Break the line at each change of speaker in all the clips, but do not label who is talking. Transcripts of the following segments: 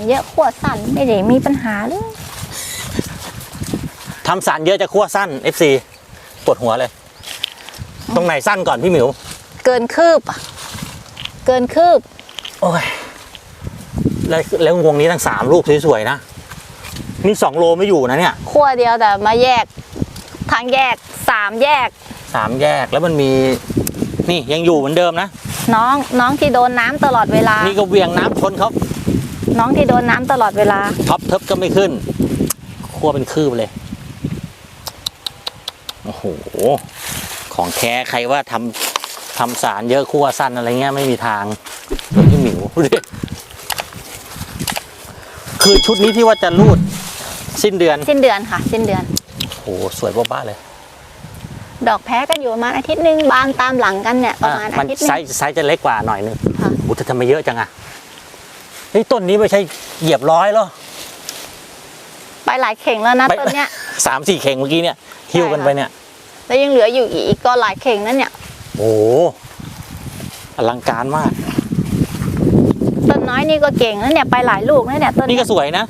ำสารเยอะขั้วสั้นไม่ได้มีปัญหาเลย
ทำสารเยอะจะขั้วสั้น FC ปวดหัวเลย ตรงไหนสั้นก่อนพี่หมิว
เกินคืบอะเกินคืบ
โอ้ย แล้วแล้ววงนี้ทั้งสามลูกสวยๆนะ นี่สองโลไม่อยู่นะเนี่ย
ขั้วเดียวแต่มาแยกทางแยกสามแยก
สามแยกแล้วมันมี นี่ยังอยู่เหมือนเดิมนะ
น้องน้องที่โดนน้ำตลอดเวลา
นี่ก็เวียงน้ำชนเขา
น้องที่โดนน้ำตลอดเวลา
ท็อปเทิบก็ไม่ขึ้นขั้วเป็นคืบเลย โอ้โห ของแท้ใครว่าทำทำสารเยอะขั้วสั้นอะไรเงี้ยไม่มีทางเหมือนพี่หมิวดูดิคือชุดนี้ที่ว่าจะรูดสิ้นเดือน
สิ้นเดือนค่ะ สิ้นเดือน
โอ้โห สวยบ้าๆเลย
ดอกแพ้กันอยู่ประมาณอาทิตย์หนึ่งบานตามหลังกันเนี่ยประมาณ
อะ
อา
มัน
ทิตย์หนึ
ไซ
ง
ส์ไซส์จะเล็กกว่าหน่อยนึง
ค่ะ
โอ้แต่ทำไมเยอะจังอะ เฮ้ยต้นนี้ไม่ใช่เหยียบร้อยหรอ
ไปหลายเข่งแล้วนะ
ไป
ต้นเนี้ย
สามสี่เข่งเมื่อกี้เนี่ยหิ้วกันไปเนี่ย
แล้วยังเหลืออยู่อีกก็หลายเข่งนั่นเนี่ย
โอ้โหอลังการมาก
ต้นน้อยนี่ก็เก่งแล้วเนี่ยไปหลายลูกแล้วเนี่ยต้น
นี่
เนี้
ก็
ย
สวยนะ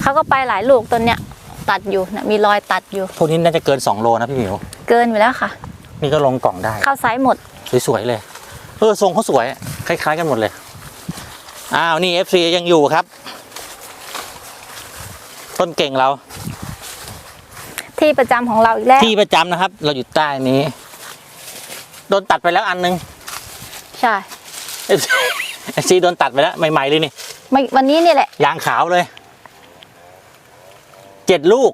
เขาก็ไปหลายลูกต้นเนี้ยตัดอยู่เนี่ยมีรอยตัดอยู่
พวกนี้น่าจะเกิน2โลนะพี่หมิว
เกินอยู่แล้วค่ะ
นี่ก็ลงกล่องได้
เข้าไซส์หมด
สวยๆเลยเออทรงเขาสวย คล้าย ๆ กันหมดเลย อ้าวนี่ FC ยังอยู่ครับ ต้นเก่งเรา
ที่ประจำของเราอีกแล้ว
ที่ประจำนะครับ เราอยู่ใต้นี้ โดนตัดไปแล้วอันนึง
ใช่
FC FC โดนตัดไปแล้วใหม่ๆเลยนี่
ไม่วันนี้นี่แหละ
ยางขาวเลย เจ็ดลูก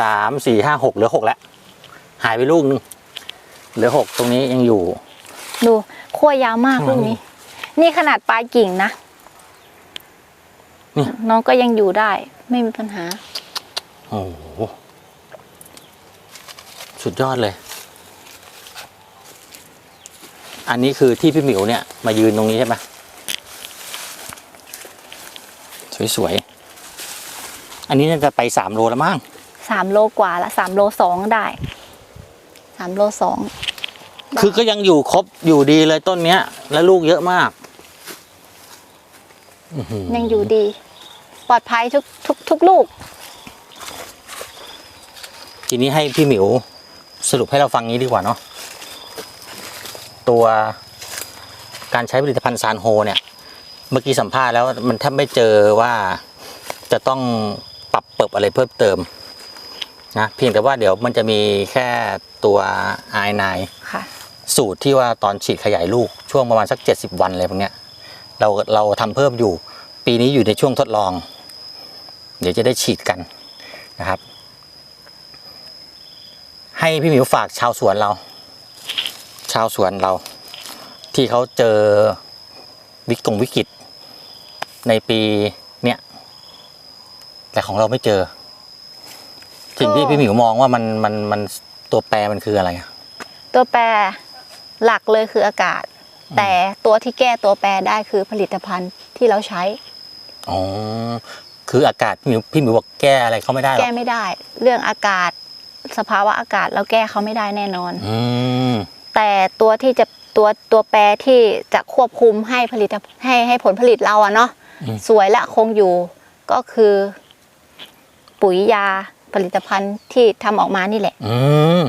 สามสี่ห้าหกเหลือหกแล้ว หายไปลูกนึง เหลือหกตรงนี้ยังอยู่
ดูขั้วยาวมาก
ข้างหลั
ลู
ง
กนี้ นี่ขนาดปลายกิ่งนะ
นี่
น้องก็ยังอยู่ได้ ไม่มีปัญหา
โอ้โห สุดยอดเลย อันนี้คือที่พี่หมิวเนี่ย มายืนตรงนี้ใช่ไหมสวยๆ อันนี้น่าจะไปสามโลแล้วมั้ง
สามโลกว่าละสามโลสองได้สามโลสอง
คือก็ยังอยู่ครบอยู่ดีเลยต้นเนี้ย และลูกเยอะมากอื้อหือ
ยังอยู่ดี ปลอดภัยทุกทุกทุกลูก
ทีนี้ให้พี่หมิวสรุปให้เราฟังงี้ดีกว่าเนาะตัวการใช้ผลิตภัณฑ์ซานโฮเนี่ย เมื่อกี้สัมภาษณ์แล้วมันแทบไม่เจอว่าจะต้องปรับเปิบอะไรเพิ่มเติมนะเพียงแต่ว่าเดี๋ยวมันจะมีแค่ตัวไอนาย
ค่ะ
สูตรที่ว่าตอนฉีดขยายลูกช่วงประมาณสัก 70 วันอะไรพวกเนี้ย เราเราทำเพิ่มอยู่ ปีนี้อยู่ในช่วงทดลอง เดี๋ยวจะได้ฉีดกันนะครับ ให้พี่หมิวฝากชาวสวนเรา ชาวสวนเรา ที่เขาเจอวิกฤตวิกฤตในปีเนี้ยแต่ของเราไม่เจอสิ่งที่พี่หมิวมองว่ามันมันมันตัวแปรมันคืออะไร
ตัวแปรหลักเลยคืออากาศ แต่ตัวที่แก้ตัวแปรได้คือผลิตภัณฑ์ที่เราใช้
อ๋อ คืออากาศพี่หมิวพี่หมิวบอกแก้อะไรเขาไม่ได้หร
แก้
อก
ไม่ได้ เรื่องอากาศสภาวะอากาศเราแก้เขาไม่ได้แน่นอน
อืม
แต่ตัวที่จะตัวตัวแปรที่จะควบคุมให้ผลิตให้ให้ผลผลิตเราอะเนาะ
อืม
สวยและคงอยู่ก็คือ ปุ๋ยยาผลิตภัณฑ์ที่ทำออกมานี่แหละ
อืม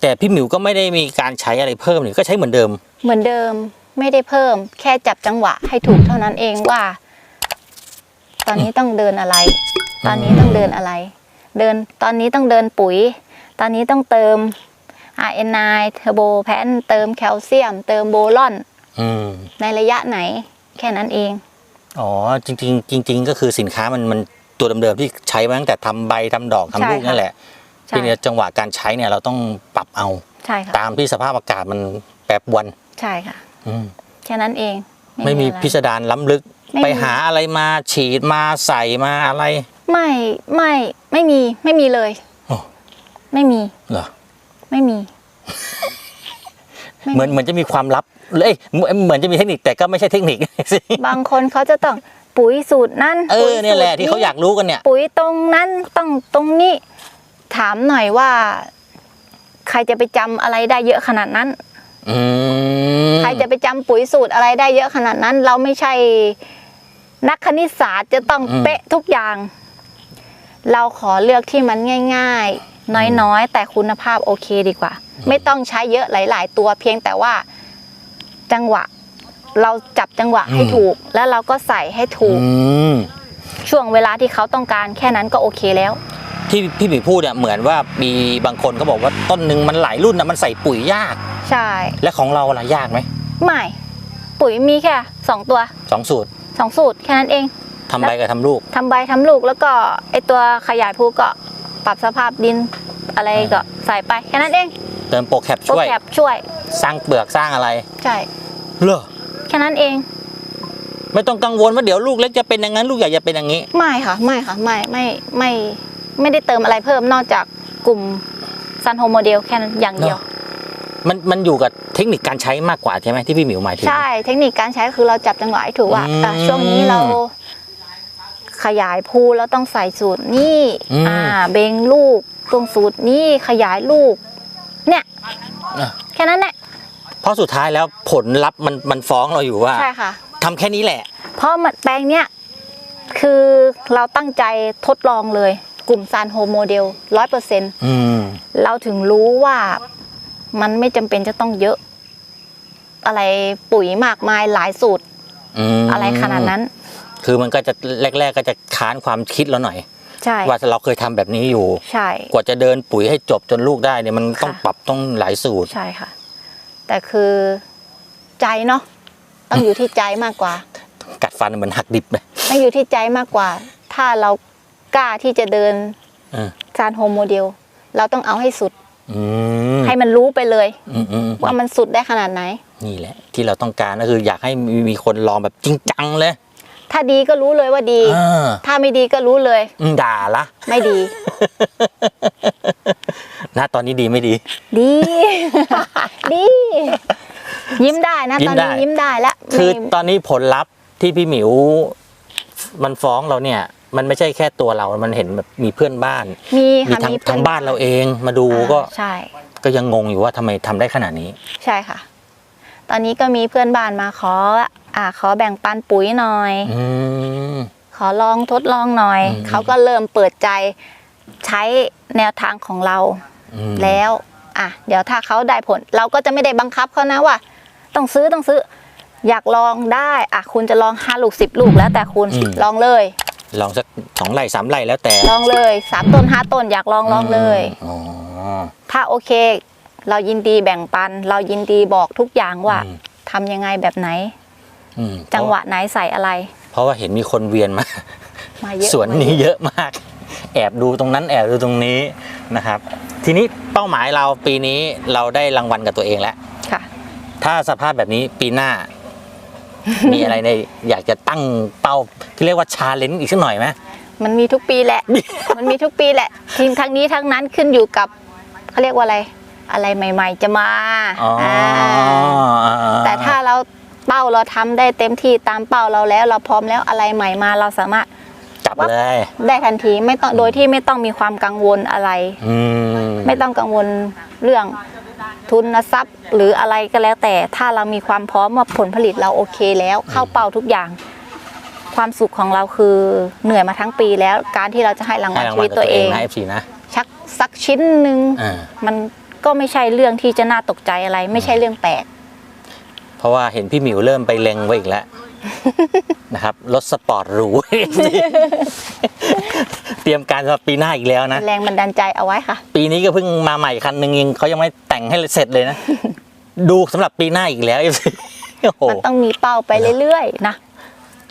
แต่พี่หมิวก็ไม่ได้มีการใช้อะไรเพิ่มนี่ก็ใช้เหมือนเดิม
เหมือนเดิมไม่ได้เพิ่ม แค่จับจังหวะให้ถูกเท่านั้นเองว่า ตอนนี้ต้องเดินอะไร ตอนนี้ต้องเดินอะไร เดินตอนนี้ต้องเดินปุ๋ย ตอนนี้ต้องเติม RN9 เทอร์โบแพนเติมแคลเซียม เติมโบลอน
อืม
ในระยะไหน แค่นั้นเอง
อ๋อ จริง ๆ จริง ๆ ก็คือสินค้ามันมันตัวเดิมๆที่ใช้มาตั้งแต่ทำใบทำดอกทำลูก
ใช่ค่ะ
นั่นแหละ
ใช่
ทีนี้จังหวะการใช้เนี่ยเราต้องปรับเอา
ใช่ค่ะ
ตามที่สภาพอากาศมันแปรปรวน
ใช่ค่ะ
อืม
แค่นั้นเอง
ไม่มี
อะไร
พิสดารล้ำลึก
ไม่มี
ไปหาอะไรมาฉีดมาใส่มาอะไร
ไม่ไม่ไม่มีไม่มีเลย
อ๋อ
ไม่มี
เหรอ
ไม่มี ไม่มี
เหมือนเหมือนจะมีความลับเอ้ยเหมือนเหมือนจะมีเทคนิคแต่ก็ไม่ใช่เทคนิค สิ
บางคนเขาจะต้องปุ๋ยสูตรนั้น
เอ
ปุ๋
อเนี่ยแหละ
สูตร
ที่เขาอยากรู้กันเนี่ย
ปุ๋ยตรงนั้นต้องตรงนี้ ถามหน่อยว่า ใครจะไปจำอะไรได้เยอะขนาดนั้น
อืม
ใครจะไปจำปุ๋ยสูตรอะไรได้เยอะขนาดนั้น เราไม่ใช่นักคณิตศาสตร์จะต้อง
อืม
เป๊ะทุกอย่าง เราขอเลือกที่มันง่าย ๆ น้อยๆ แต่คุณภาพโอเคดีกว่า ไม่ต้องใช้เยอะหลาย ๆ ตัวเพียงแต่ว่าจังหวะ เราจับจังหวะให้ถูก แล้วเราก็ใส่ให้ถูก
อืม
ช่วงเวลาที่เขาต้องการแค่นั้นก็โอเคแล้ว
ที่พี่หมีพูดเนี่ยเหมือนว่ามีบางคนก็บอกว่าต้นหนึ่งมันหลายรุ่นนะมันใส่ปุ๋ยยาก
ใช่
และของเราล่ะยากไหม
ไม่ ปุ๋ยมีแค่สองตัว
สองสูตร
สองสูตรแค่นั้นเอง
ทำใบกับทำลูก
ทำใบทำลูกแล้วก็ไอตัวขยายภูก็ปรับสภาพดินอะไรก็ใส่ไปแค่นั้นเอง
เติมโปรแคป
โปร
ช่วย
แกรมช่วย
สร้างเปลือกสร้างอะไร
ใช่
เหรอ
แค่นั้นเอง
ไม่ต้องกังวลว่าเดี๋ยวลูกเล็กจะเป็นอย่างนั้นลูกใหญ่จะเป็นอย่างนี้
ไม่ค่ะ ไม่ค่ะ ไม่ ไม่ ไม่ ไม่ได้เติมอะไรเพิ่มนอกจากกลุ่มซันโฮโมเดลแค่นั้นอย่างเดียว
เนอะมันมันอยู่กับเทคนิคการใช้มากกว่าใช่ไหมที่พี่หมิวหมายถึง
ใช่ เทคนิคการใช้คือเราจับจังหวะให้ถูกว่า
อืม
อะช่วงนี้เราขยายภูแล้วต้องใส่สูตรนี่
อืม
อ่า เบงลูกตรงสูตรนี้ขยายลูก เนี่ย
อะ
แค่นั้นแหละ
เพราะสุดท้ายแล้วผลลัพธ์มันมันฟ้องเราอยู่ว่า
ใช่ค่ะ
ทำแค่นี้แหละ
เพราะมันแปลงเนี้ยคือเราตั้งใจทดลองเลย กลุ่มซานโฮโมเดลร้อยเปอร์เซ็น
อืม
เราถึงรู้ว่ามันไม่จำเป็นจะต้องเยอะ อะไรปุ๋ยมากมายหลายสูตร
อืม
อะไรขนาดนั้น
คือมันก็จะแรก ๆ ก็จะค้านความคิดเราหน่อย
ใช่
ว่าเราเคยทำแบบนี้อยู่
ใช่
กว่าจะเดินปุ๋ยให้จบจนลูกได้เนี่ยมันต้อง
ค่ะ
ปรับต้องหลายสูตร
ใช่ค่ะ แต่คือใจเนาะต้องอยู่ที่ใจมากกว่า
กัดฟันเหมือนหักดิบเลย
ต้องอยู่ที่ใจมากกว่า ถ้าเรา กล้าที่จะเดิน
เออ
ซานโฮโมเดล เราต้องเอาให้สุด
อืม
ให้มันรู้ไปเลย
อืมอืม
ว่ามันสุดได้ขนาดไหน
นี่แหละ ที่เราต้องการก็คืออยากให้มีมีคนลองแบบจริงจังเลย
ถ้าดีก็รู้เลยว่าดี
เออ
ถ้าไม่ดีก็รู้เลย
อืมด่าละ
ไม่ดี
นะตอนนี้ดีไม่ดี
ดี ดี ยิ้มได้นะ
ยิ้
ต
ม
อน
ได้
นี้ยิ้มได้แล้ว
คือ
ไม่
ตอนนี้ผลลัพธ์ที่พี่หมิว มันฟ้องเราเนี่ย มันไม่ใช่แค่ตัวเรา มันเห็นแบบมีเพื่อนบ้าน
มี
มี
ค่ะ
ทาง
มี
ทางบ้านเราเองมาดู
อ่า
ก็
ใช่
ก็ยังงงอยู่ว่าทำไมทำได้ขนาดนี้
ใช่ค่ะ ตอนนี้ก็มีเพื่อนบ้านมาขออ่าขอแบ่งปันปุ๋ยหน่อย
อืม
ขอลองทดลองหน่อย
อืม
เขาก็เริ่มเปิดใจใช้แนวทางของเรา
อืม
แล้วอะเดี๋ยวถ้าเขาได้ผล เราก็จะไม่ได้บังคับเขานะว่า ต้องซื้อต้องซื้อ อยากลองได้อะคุณจะลองห้าลูกสิบลูกแล้วแต่คุณลองเลย
ลองสักสองไร่สามไร่แล้วแต่
ลองเลยสามต้นห้าต้นอยากลองลองเลย
อ๋อ
ถ้าโอเค เรายินดีแบ่งปัน เรายินดีบอกทุกอย่างว่า
อืม
ทำยังไงแบบไหน
อืม
จังหวะไหนใส่อะไร
เพราะว่าเห็นมีคนเวียนมา
มาเยอะ
สวนนี้เยอะมาก แอบดูตรงนั้นแอบดูตรงนี้นะครับ ทีนี้เป้าหมายเราปีนี้เราได้รางวัลกับตัวเองแล้ว
ค่ะ
ถ้าสภาพแบบนี้ปีหน้า มีอะไรในอยากจะตั้งเป้าที่เรียกว่าชาเลนจ์อีกสักหน่อยไหม
มันมีทุกปีแหละ มันมีทุกปีแหละทีมทั้งนี้ทั้งนั้นขึ้นอยู่กับเขาเรียกว่าอะไร อะไรใหม่ ๆ จะมา
อ๋ออ่า
แต่ถ้าเราเป้าเราทำได้เต็มที่ตามเป้าเราแล้ว เราพร้อมแล้วอะไรใหม่มาเราสามารถ
จับเลย
ได้ทันทีไม่ต้องโดยที่ไม่ต้องมีความกังวลอะไร
อืม
ไม่ต้องกังวลเรื่อง ทุนทรัพย์ หรืออะไรก็แล้วแต่ถ้าเรามีความพร้อมว่าผลผลิตเราโอเคแล้วเข้าเป้าทุกอย่าง ความสุขของเราคือเหนื่อยมาทั้งปีแล้ว การที่เราจะให้รางวั
ให้
ล
ราง
ชี
วัล
วิต
กับ
ตั
ตัวว
เอ
เอง
ง
นะเอฟซีนะ
ชักสักชิ้นหนึ่ง
อ่า
มันก็ไม่ใช่เรื่องที่จะน่าตกใจอะไร ไม่ใช่เรื่องแปลก
เพราะว่าเห็นพี่หมิวเริ่มไปเล็งไว้อีกแล้ว นะครับรถสปอร์ตหรู เตรียมการสำหรับปีหน้าอีกแล้วนะ
แรงบันดาลใจเอาไว้ค่ะ
ปีนี้ก็เพิ่งมาใหม่คันหนึ่งยังเขายังไม่แต่งให้เสร็จเลยนะ ดูสำหรับปีหน้าอีกแล้วโอ้โห
มันต้องมีเป้าไปเรื่อยๆนะ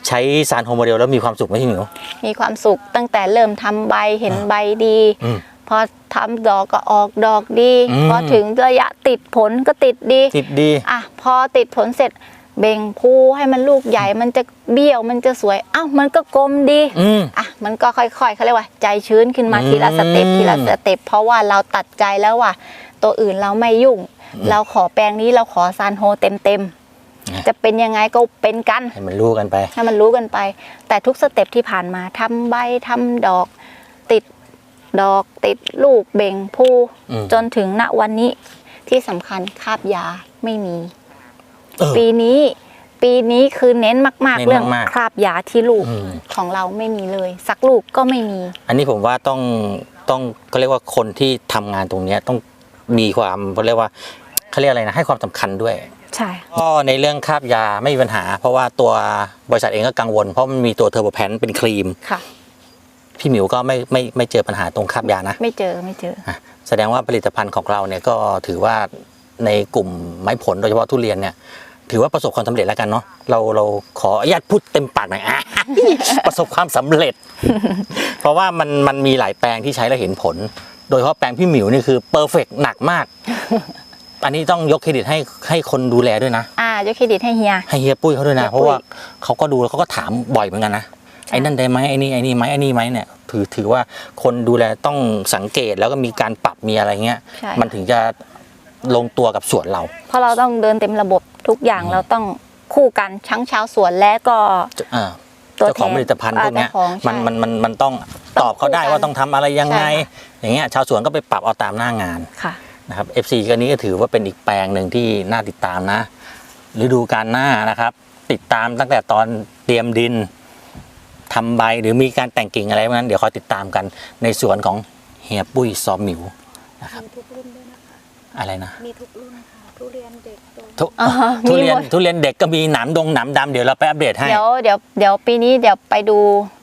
ใช้ซานโฮโมเดลแล้วมีความสุขไหมพี่หมิว
มีความสุขตั้งแต่เริ่มทำใบเห็นใบดี
อืม
พอทำดอกก็ออกดอกดี
อืม
พอถึงระยะติดผลก็ติดดี
ติดดี
อะพอติดผลเสร็จ เบ่งพูให้มันลูกใหญ่มันจะเบี้ยวมันจะสวยอ้าวมันก็กลมดี
อืม
อะมันก็ค่อยๆเขาเรียกว่า ใจชื้นขึ้นมา
อืม
ทีละสเต็ปทีละสเต็ปเพราะว่าเราตัดใจแล้วว่า ตัวอื่นเราไม่ยุ่ง เราขอแปลงนี้เราขอซานโฮเต็มเต็มๆ
นะ
จะเป็นยังไงก็เป็นกัน
ให้มันรู้กันไป
ให้มันรู้กันไป แต่ทุกสเต็ปที่ผ่านมาทำใบทำดอก ติดดอกติดลูกเบ่งพู
อืม
จนถึงณวันนี้ที่สำคัญคาบยาไม่มี
เออ
ปีนี้ปีปีนี้คือเน้นมาก
เน้
ๆ
น
เรื่อง
มากๆ
คราบยาที่ลูก
อืม
ของเราไม่มีเลย สักลูกก็ไม่มี
อันนี้ผมว่าต้องต้องก็เรียกว่าคนที่ทำงานตรงเนี้ยต้องมีความเขาเรียกว่าเขาเรียกอะไรนะให้ความสำคัญด้วย
ใช่
ก็ในเรื่องคราบยาไม่มีปัญหา เพราะว่าตัวบริษัทเองก็กังวล เพราะมันมีตัวเทอร์โบแพนเป็นครีม
ค่ะ
พี่หมิวก็ไม่ไม่ไม่เจอปัญหาตรงคราบยานะ
ไม่เจอไม่เจอ
อะแสดงว่าผลิตภัณฑ์ของเราเนี่ยก็ถือว่าในกลุ่มไม้ผลโดยเฉพาะทุเรียนเนี่ย ถือว่าประสบความสำเร็จแล้วกันเนาะเราเราขออนุญาตพูดเต็มปากหน่อยอะ ประสบความสำเร็จ เพราะว่ามันมันมีหลายแปลงที่ใช้แล้วเห็นผล โดยเฉพาะแปลงพี่หมิวนี่คือเพอร์เฟกหนักมาก อันนี้ต้องยกเครดิตให้ให้คนดูแลด้วยนะ
อ่ายกเครดิตให้เฮีย
ให้เฮียปุ้ยเขาด้วยนะ
เฮียปุ้ย
เพราะว่าเขาก็ดูแล้วเขาก็ถามบ่อยเหมือนกันนะ
ใช่
ไอ้นั่นได้ไหมไอ้นี่ไอ้นี่ไหมไอ้นี่ไหมเนี่ยถือถือว่าคนดูแลต้องสังเกตแล้วก็มีการปรับมีอะไรเงี้ย
ใช่
มันถึงจะ ลงตัวกับสวนเรา
เพราะเราต้องเดินเต็มระบบทุกอย่างเราต้องคู่กันทั้งชาวสวนและก็
อ่า
ตัว
เจ้าของ
แทน
ผลิตภัณฑ์พวกเนี้ย
อ่าเจ้าของ
มัน
ใช่
มันมันมันต้อง
ต้อง
ตอบเขาได้
คู่กัน
ว่าต้องทำอะไรยังไง
ใช่ค่ะ
อย่างเงี้ยชาวสวนก็ไปปรับเอาตามหน้างาน
ค่ะ
นะครับ FC ก็นี้ก็ถือว่าเป็นอีกแปลงหนึ่งที่น่าติดตามนะฤดูการหน้านะครับ ติดตามตั้งแต่ตอนเตรียมดินทำใบหรือมีการแต่งกิ่งอะไรพวกนั้นเดี๋ยวคอยติดตามกันในสวนของเฮียปุ้ยซอมหมิวนะครับ อะไรนะ
มีทุกรุ่นค่ะทุเรียนเด็กโต
ทุ
อ๋อ
ทุเรียน
มีหมด
ทุเรียนเด็กก็มีหนามดงหนามดำเดี๋ยวเราไปอัปเดตให้
เดี๋ยวเดี๋ยวเดี๋ยวปีนี้เดี๋ยวไปดู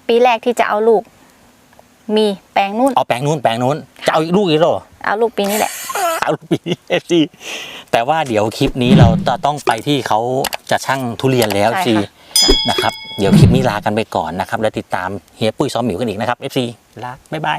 ปีแรกที่จะเอาลูก มีแปลงนู่น
เอาแปลงนู้นแปลงนู้นจะเอาอีกลูกอีกเหรอ
เอาลูกปีนี้แหละ
เอาลูกปีเอฟซีแต่ว่าเดี๋ยวคลิปนี้เราจะต้องไปที่เขาจะช่างทุเรียนแล้ว
ใช่
ซี
ค่ะใช่
นะครับ เดี๋ยวคลิปนี้ลากันไปก่อนนะครับ แล้วติดตามเฮียปุ้ยซ้อมหมิวกันอีกนะครับ FC ลาบ๊ายบาย